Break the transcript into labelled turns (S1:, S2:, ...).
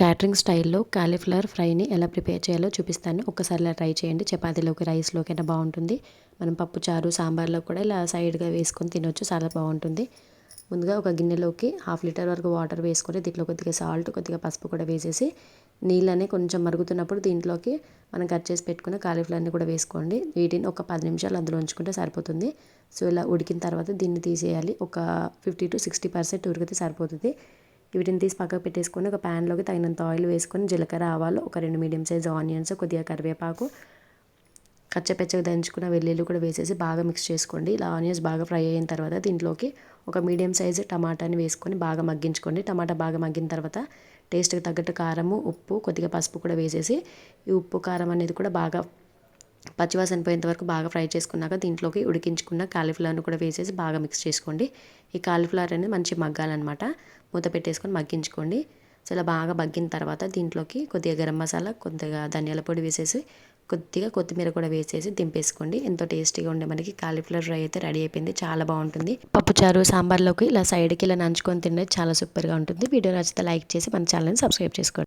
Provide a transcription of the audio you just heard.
S1: Catering స్టైల్లో cauliflower ఫ్రైని ఎలా prepare చేయాలో చూపిస్తాను. ఒక్కసారి ఇలా ట్రై చేయండి. చపాతీలోకి రైస్లోకి అయినా బాగుంటుంది. మనం పప్పు చారు సాంబార్లో కూడా ఇలా సైడ్గా వేసుకొని తినొచ్చు. చాలా బాగుంటుంది. ముందుగా ఒక గిన్నెలోకి హాఫ్ లీటర్ వరకు వాటర్ వేసుకొని దీంట్లో కొద్దిగా సాల్ట్ కొద్దిగా పసుపు కూడా వేసేసి నీళ్ళని కొంచెం మరుగుతున్నప్పుడు దీంట్లోకి మనం కట్ చేసి పెట్టుకున్న కాలీఫ్లవర్ని కూడా వేసుకోండి. వీటిని ఒక పది నిమిషాలు అందులో ఉంచుకుంటే సరిపోతుంది. సో ఇలా ఉడికిన తర్వాత దీన్ని తీసేయాలి. ఒక ఫిఫ్టీ టు సిక్స్టీ పర్సెంట్ ఉడికితే సరిపోతుంది. వీటిని తీసి పక్కకు పెట్టేసుకొని ఒక ప్యాన్లోకి తగినంత ఆయిల్ వేసుకొని జీలకర్ర ఆవాలు ఒక రెండు మీడియం సైజ్ ఆనియన్స్ కొద్దిగా కరివేపాకు కచ్చపెచ్చగా దంచుకున్న వెల్లుల్లి కూడా వేసేసి బాగా మిక్స్ చేసుకోండి. ఇలా ఆనియన్స్ బాగా ఫ్రై అయిన తర్వాత దీంట్లోకి ఒక మీడియం సైజు టమాటాని వేసుకొని బాగా మగ్గించుకోండి. టమాటా బాగా మగ్గిన తర్వాత టేస్ట్కి తగ్గట్టు కారము ఉప్పు కొద్దిగా పసుపు కూడా వేసేసి ఈ ఉప్పు కారం అనేది కూడా బాగా పచ్చివాసన పోయేంత వరకు బాగా ఫ్రై చేసుకున్నాక దీంట్లోకి ఉడికించుకున్న కాలీఫ్లవర్ను కూడా వేసేసి బాగా మిక్స్ చేసుకోండి. ఈ కాలీఫ్లవర్ అనేది మంచి మగ్గాలన్నమాట. మూత పెట్టేసుకొని మగ్గించుకోండి. సో ఇలా బాగా మగ్గిన తర్వాత దీంట్లోకి కొద్దిగా గరం మసాలా కొద్దిగా ధనియాల పొడి వేసేసి కొద్దిగా కొత్తిమీర కూడా వేసేసి దింపేసుకోండి. ఎంతో టేస్టీగా ఉండే మనకి కాలీఫ్లవర్ ఫ్రై అయితే రెడీ అయిపోయింది. చాలా బాగుంటుంది. పప్పుచారు సాంబార్లోకి ఇలా సైడ్కి ఇలా నంచుకొని తినేది చాలా సూపర్గా ఉంటుంది. వీడియో నచ్చితే లైక్ చేసి మన ఛానల్ని సబ్స్క్రైబ్ చేసుకోండి.